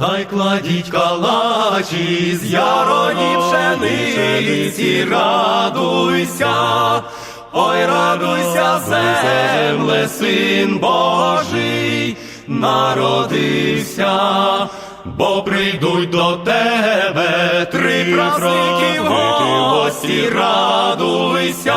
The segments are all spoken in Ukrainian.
Та й кладіть калачі з яроні пшениці, радуйся, ой, радуйся, земле, син Божий, народився, бо прийдуть до тебе три праздники гості, радуйся,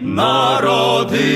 народився.